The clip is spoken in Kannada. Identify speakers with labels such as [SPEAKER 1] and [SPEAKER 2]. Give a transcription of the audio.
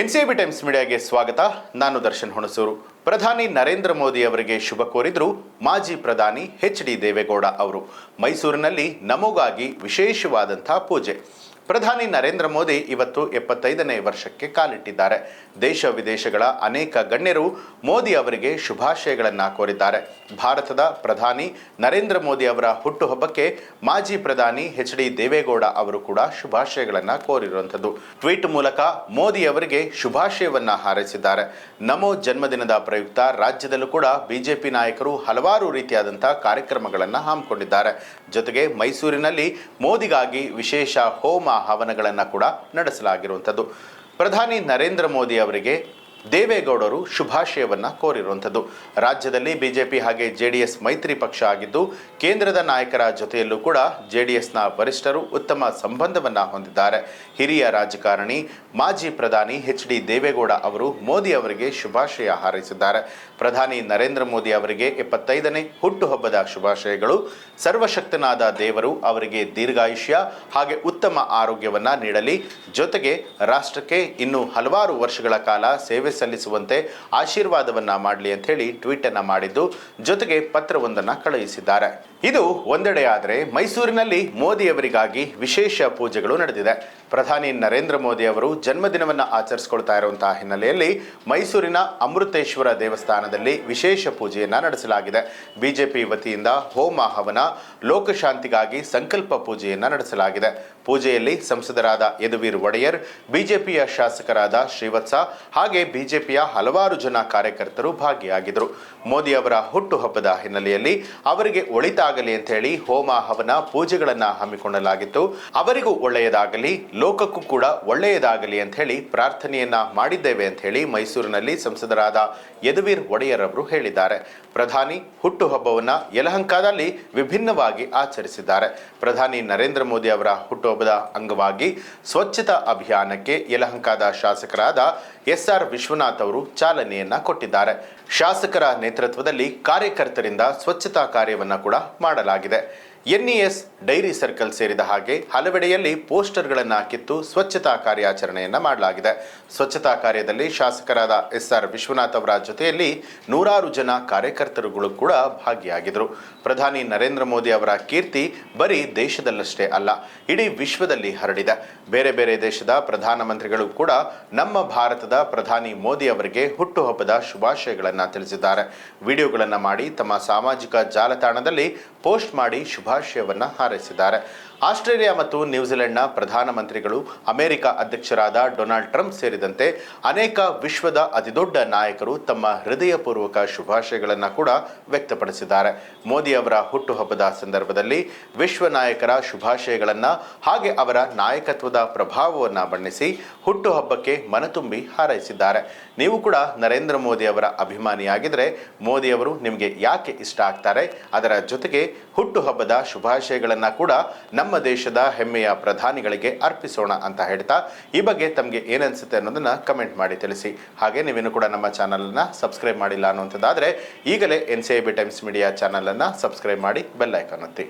[SPEAKER 1] ಎನ್ಸಿಬಿ ಟೈಮ್ಸ್ ಮೀಡಿಯಾಗೆ ಸ್ವಾಗತ. ನಾನು ದರ್ಶನ್ ಹುಣಸೂರು. ಪ್ರಧಾನಿ ನರೇಂದ್ರ ಮೋದಿ ಅವರಿಗೆ ಶುಭ ಕೋರಿದ್ರು ಮಾಜಿ ಪ್ರಧಾನಿ ಎಚ್ ಡಿ ದೇವೇಗೌಡ ಅವರು. ಮೈಸೂರಿನಲ್ಲಿ ನಮಗಾಗಿ ವಿಶೇಷವಾದಂಥ ಪೂಜೆ. ಪ್ರಧಾನಿ ನರೇಂದ್ರ ಮೋದಿ ಇವತ್ತು ಎಪ್ಪತ್ತೈದನೇ ವರ್ಷಕ್ಕೆ ಕಾಲಿಟ್ಟಿದ್ದಾರೆ. ದೇಶ ವಿದೇಶಗಳ ಅನೇಕ ಗಣ್ಯರು ಮೋದಿ ಅವರಿಗೆ ಶುಭಾಶಯಗಳನ್ನು ಕೋರಿದ್ದಾರೆ. ಭಾರತದ ಪ್ರಧಾನಿ ನರೇಂದ್ರ ಮೋದಿ ಅವರ ಹುಟ್ಟುಹಬ್ಬಕ್ಕೆ ಮಾಜಿ ಪ್ರಧಾನಿ ಎಚ್ ಡಿ ದೇವೇಗೌಡ ಅವರು ಕೂಡ ಶುಭಾಶಯಗಳನ್ನು ಕೋರಿರುವಂಥದ್ದು. ಟ್ವೀಟ್ ಮೂಲಕ ಮೋದಿ ಅವರಿಗೆ ಶುಭಾಶಯವನ್ನ ಹಾರೈಸಿದ್ದಾರೆ. ನಮೋ ಜನ್ಮದಿನದ ಪ್ರಯುಕ್ತ ರಾಜ್ಯದಲ್ಲೂ ಕೂಡ ಬಿಜೆಪಿ ನಾಯಕರು ಹಲವಾರು ರೀತಿಯಾದಂಥ ಕಾರ್ಯಕ್ರಮಗಳನ್ನು ಹಮ್ಮಿಕೊಂಡಿದ್ದಾರೆ. ಜೊತೆಗೆ ಮೈಸೂರಿನಲ್ಲಿ ಮೋದಿಗಾಗಿ ವಿಶೇಷ ಹೋಮ ಹವನಗಳನ್ನು ಕೂಡ ನಡೆಸಲಾಗಿರುವಂಥದ್ದು. ಪ್ರಧಾನಿ ನರೇಂದ್ರ ಮೋದಿ ಅವರಿಗೆ ದೇವೇಗೌಡರು ಶುಭಾಶಯವನ್ನ ಕೋರಿರುವಂಥದ್ದು. ರಾಜ್ಯದಲ್ಲಿ ಬಿಜೆಪಿ ಹಾಗೆ ಜೆಡಿಎಸ್ ಮೈತ್ರಿ ಪಕ್ಷ ಆಗಿದ್ದು, ಕೇಂದ್ರದ ನಾಯಕರ ಜೊತೆಯಲ್ಲೂ ಕೂಡ ಜೆಡಿಎಸ್ನ ವರಿಷ್ಠರು ಉತ್ತಮ ಸಂಬಂಧವನ್ನ ಹೊಂದಿದ್ದಾರೆ. ಹಿರಿಯ ರಾಜಕಾರಣಿ ಮಾಜಿ ಪ್ರಧಾನಿ ಎಚ್ ಡಿ ದೇವೇಗೌಡ ಅವರು ಮೋದಿ ಅವರಿಗೆ ಶುಭಾಶಯ ಹಾರೈಸಿದ್ದಾರೆ. ಪ್ರಧಾನಿ ನರೇಂದ್ರ ಮೋದಿ ಅವರಿಗೆ ಎಪ್ಪತ್ತೈದನೇ ಹುಟ್ಟುಹಬ್ಬದ ಶುಭಾಶಯಗಳು. ಸರ್ವಶಕ್ತನಾದ ದೇವರು ಅವರಿಗೆ ದೀರ್ಘಾಯುಷ್ಯ ಹಾಗೆ ಉತ್ತಮ ಆರೋಗ್ಯವನ್ನ ನೀಡಲಿ. ಜೊತೆಗೆ ರಾಷ್ಟ್ರಕ್ಕೆ ಇನ್ನೂ ಹಲವಾರು ವರ್ಷಗಳ ಕಾಲ ಸೇವೆ ಸಲ್ಲಿಸುವಂತೆ ಆಶೀರ್ವಾದವನ್ನ ಮಾಡಲಿ ಅಂತ ಹೇಳಿ ಟ್ವೀಟ್ ಅನ್ನ ಮಾಡಿದ್ದು. ಜೊತೆಗೆ ಪತ್ರವೊಂದನ್ನು ಕಳುಹಿಸಿದ್ದಾರೆ. ಇದು ಒಂದೆಡೆ ಆದರೆ ಮೈಸೂರಿನಲ್ಲಿ ಮೋದಿ ಅವರಿಗಾಗಿ ವಿಶೇಷ ಪೂಜೆಗಳು ನಡೆದಿದೆ. ಪ್ರಧಾನಿ ನರೇಂದ್ರ ಮೋದಿ ಅವರು ಜನ್ಮದಿನವನ್ನು ಆಚರಿಸಿಕೊಳ್ತಾ ಇರುವಂತಹ ಹಿನ್ನೆಲೆಯಲ್ಲಿ ಮೈಸೂರಿನ ಅಮೃತೇಶ್ವರ ದೇವಸ್ಥಾನದಲ್ಲಿ ವಿಶೇಷ ಪೂಜೆಯನ್ನು ನಡೆಸಲಾಗಿದೆ. ಬಿಜೆಪಿ ವತಿಯಿಂದ ಹೋಮ ಹವನ, ಲೋಕಶಾಂತಿಗಾಗಿ ಸಂಕಲ್ಪ ಪೂಜೆಯನ್ನು ನಡೆಸಲಾಗಿದೆ. ಪೂಜೆಯಲ್ಲಿ ಸಂಸದರಾದ ಯದುವೀರ್ ಒಡೆಯರ್, ಬಿಜೆಪಿಯ ಶಾಸಕರಾದ ಶ್ರೀವತ್ಸ ಹಾಗೆ ಬಿಜೆಪಿಯ ಹಲವಾರು ಜನ ಕಾರ್ಯಕರ್ತರು ಭಾಗಿಯಾಗಿದ್ದರು. ಮೋದಿ ಅವರ ಹುಟ್ಟುಹಬ್ಬದ ಹಿನ್ನೆಲೆಯಲ್ಲಿ ಅವರಿಗೆ ಒಳಿತಾಗಲಿ ಅಂತ ಹೇಳಿ ಹೋಮ ಹವನ ಪೂಜೆಗಳನ್ನು ಹಮ್ಮಿಕೊಳ್ಳಲಾಗಿತ್ತು. ಅವರಿಗೂ ಒಳ್ಳೆಯದಾಗಲಿ, ಲೋಕಕ್ಕೂ ಕೂಡ ಒಳ್ಳೆಯದಾಗಲಿ ಅಂತ ಹೇಳಿ ಪ್ರಾರ್ಥನೆಯನ್ನ ಮಾಡಿದ್ದೇವೆ ಅಂತ ಹೇಳಿ ಮೈಸೂರಿನಲ್ಲಿ ಸಂಸದರಾದ ಯದುವೀರ್ ಒಡೆಯರ್ ಅವರು ಹೇಳಿದ್ದಾರೆ. ಪ್ರಧಾನಿ ಹುಟ್ಟುಹಬ್ಬವನ್ನ ಯಲಹಂಕದಲ್ಲಿ ವಿಭಿನ್ನವಾಗಿ ಆಚರಿಸಿದ್ದಾರೆ. ಪ್ರಧಾನಿ ನರೇಂದ್ರ ಮೋದಿ ಅವರ ಹುಟ್ಟುಹಬ್ಬದ ಅಂಗವಾಗಿ ಸ್ವಚ್ಛತಾ ಅಭಿಯಾನಕ್ಕೆ ಯಲಹಂಕದ ಶಾಸಕರಾದ ಎಸ್ ಆರ್ ವಿಶ್ವನಾಥ್ ಅವರು ಚಾಲನೆಯನ್ನ ಕೊಟ್ಟಿದ್ದಾರೆ. ಶಾಸಕರ ನೇತೃತ್ವದಲ್ಲಿ ಕಾರ್ಯಕರ್ತರಿಂದ ಸ್ವಚ್ಛತಾ ಕಾರ್ಯವನ್ನು ಕೂಡ ಮಾಡಲಾಗಿದೆ. ಎನ್ಇಎಸ್ ಡೈರಿ ಸರ್ಕಲ್ ಸೇರಿದ ಹಾಗೆ ಹಲವೆಡೆಯಲ್ಲಿ ಪೋಸ್ಟರ್ಗಳನ್ನು ಹಾಕಿತ್ತು ಸ್ವಚ್ಛತಾ ಕಾರ್ಯಾಚರಣೆಯನ್ನು ಮಾಡಲಾಗಿದೆ. ಸ್ವಚ್ಛತಾ ಕಾರ್ಯದಲ್ಲಿ ಶಾಸಕರಾದ ಎಸ್ ಆರ್ ವಿಶ್ವನಾಥ್ ಅವರ ಜೊತೆಯಲ್ಲಿ ನೂರಾರು ಜನ ಕಾರ್ಯಕರ್ತರುಗಳು ಕೂಡ ಭಾಗಿಯಾಗಿದ್ದರು. ಪ್ರಧಾನಿ ನರೇಂದ್ರ ಮೋದಿ ಅವರ ಕೀರ್ತಿ ಬರೀ ದೇಶದಲ್ಲಷ್ಟೇ ಅಲ್ಲ, ಇಡೀ ವಿಶ್ವದಲ್ಲಿ ಹರಡಿದೆ. ಬೇರೆ ಬೇರೆ ದೇಶದ ಪ್ರಧಾನಮಂತ್ರಿಗಳು ಕೂಡ ನಮ್ಮ ಭಾರತದ ಪ್ರಧಾನಿ ಮೋದಿ ಅವರಿಗೆ ಹುಟ್ಟುಹಬ್ಬದ ಶುಭಾಶಯಗಳನ್ನು ತಿಳಿಸಿದ್ದಾರೆ. ವಿಡಿಯೋಗಳನ್ನು ಮಾಡಿ ತಮ್ಮ ಸಾಮಾಜಿಕ ಜಾಲತಾಣದಲ್ಲಿ ಪೋಸ್ಟ್ ಮಾಡಿ ಶುಭಾಶಯವನ್ನ ಹಾರೈಸಿದ್ದಾರೆ. ಆಸ್ಟ್ರೇಲಿಯಾ ಮತ್ತು ನ್ಯೂಜಿಲೆಂಡ್ನ ಪ್ರಧಾನಮಂತ್ರಿಗಳು, ಅಮೆರಿಕ ಅಧ್ಯಕ್ಷರಾದ ಡೊನಾಲ್ಡ್ ಟ್ರಂಪ್ ಸೇರಿದಂತೆ ಅನೇಕ ವಿಶ್ವದ ಅತಿದೊಡ್ಡ ನಾಯಕರು ತಮ್ಮ ಹೃದಯಪೂರ್ವಕ ಶುಭಾಶಯಗಳನ್ನು ಕೂಡ ವ್ಯಕ್ತಪಡಿಸಿದ್ದಾರೆ. ಮೋದಿ ಅವರ ಹುಟ್ಟುಹಬ್ಬದ ಸಂದರ್ಭದಲ್ಲಿ ವಿಶ್ವ ನಾಯಕರ ಶುಭಾಶಯಗಳನ್ನು ಹಾಗೆ ಅವರ ನಾಯಕತ್ವದ ಪ್ರಭಾವವನ್ನು ಬಣ್ಣಿಸಿ ಹುಟ್ಟುಹಬ್ಬಕ್ಕೆ ಮನತುಂಬಿ ಹಾರೈಸಿದ್ದಾರೆ. ನೀವು ಕೂಡ ನರೇಂದ್ರ ಮೋದಿ ಅವರ ಅಭಿಮಾನಿಯಾಗಿದ್ದರೆ ಮೋದಿಯವರು ನಿಮಗೆ ಯಾಕೆ ಇಷ್ಟ ಆಗ್ತಾರೆ? ಅದರ ಜೊತೆಗೆ ಹುಟ್ಟುಹಬ್ಬದ ಶುಭಾಶಯಗಳನ್ನು ಕೂಡ ನಮ್ಮ ದೇಶದ ಹೆಮ್ಮೆಯ ಪ್ರಧಾನಿಗಳಿಗೆ ಅರ್ಪಿಸೋಣ ಅಂತ ಹೇಳ್ತಾ ಈ ಬಗ್ಗೆ ತಮಗೆ ಏನನ್ಸುತ್ತೆ ಅನ್ನೋದನ್ನ ಕಮೆಂಟ್ ಮಾಡಿ ತಿಳಿಸಿ. ಹಾಗೆ ನೀವೇನು ಕೂಡ ನಮ್ಮ ಚಾನಲನ್ನು ಸಬ್ಸ್ಕ್ರೈಬ್ ಮಾಡಿಲ್ಲ ಅನ್ನುವಂಥದ್ದಾದರೆ ಈಗಲೇ N C I B times media ಚಾನಲನ್ನು ಸಬ್ಸ್ಕ್ರೈಬ್ ಮಾಡಿ ಬೆಲ್ಲೈಕನ್ ಒತ್ತಿ.